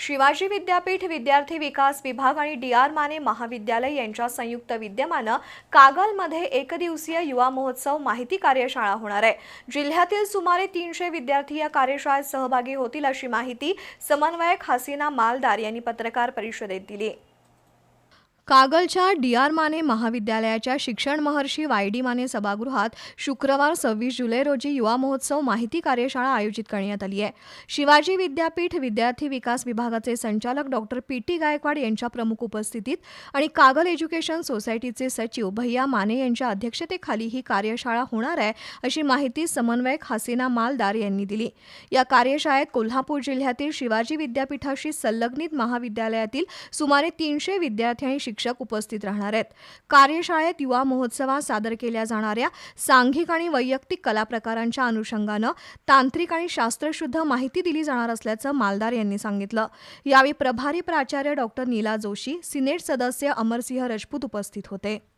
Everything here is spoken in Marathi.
शिवाजी विद्यापीठ विद्यार्थी विकास विभाग आणि डी आर माने महाविद्यालय यांच्या संयुक्त विद्यमानं कागलमध्ये एकदिवसीय युवा महोत्सव माहिती कार्यशाळा होणार आहे. जिल्ह्यातील सुमारे तीनशे विद्यार्थी या कार्यशाळेत सहभागी होतील अशी माहिती समन्वयक हसीना मालदार यांनी पत्रकार परिषदेत दिली. कागलच्या डी आर माने महाविद्यालयाच्या शिक्षण महर्षी वाय डी माने सभागृहात शुक्रवार सव्वीस जुलै रोजी युवा महोत्सव माहिती कार्यशाळा आयोजित करण्यात आली आहे. शिवाजी विद्यापीठ विद्यार्थी विकास विभागाचे संचालक डॉक्टर पी टी गायकवाड यांच्या प्रमुख उपस्थितीत आणि कागल एज्युकेशन सोसायटीचे सचिव भैया माने यांच्या अध्यक्षतेखाली ही कार्यशाळा होणार आहे अशी माहिती समन्वयक हसीना मालदार यांनी दिली. या कार्यशाळेत कोल्हापूर जिल्ह्यातील शिवाजी विद्यापीठाशी संलग्नित महाविद्यालयातील सुमारे तीनशे विद्यार्थी आणि शिक्षक उपस्थित राहणार आहेत. कार्यशाळेत युवा महोत्सवात सादर केल्या जाणाऱ्या सांघिक आणि वैयक्तिक कला प्रकारांच्या अनुषंगानं तांत्रिक आणि शास्त्रशुद्ध माहिती दिली जाणार असल्याचं मालदार यांनी सांगितलं. यावेळी प्रभारी प्राचार्य डॉक्टर नीला जोशी सिनेट सदस्य अमरसिंह राजपूत उपस्थित होते.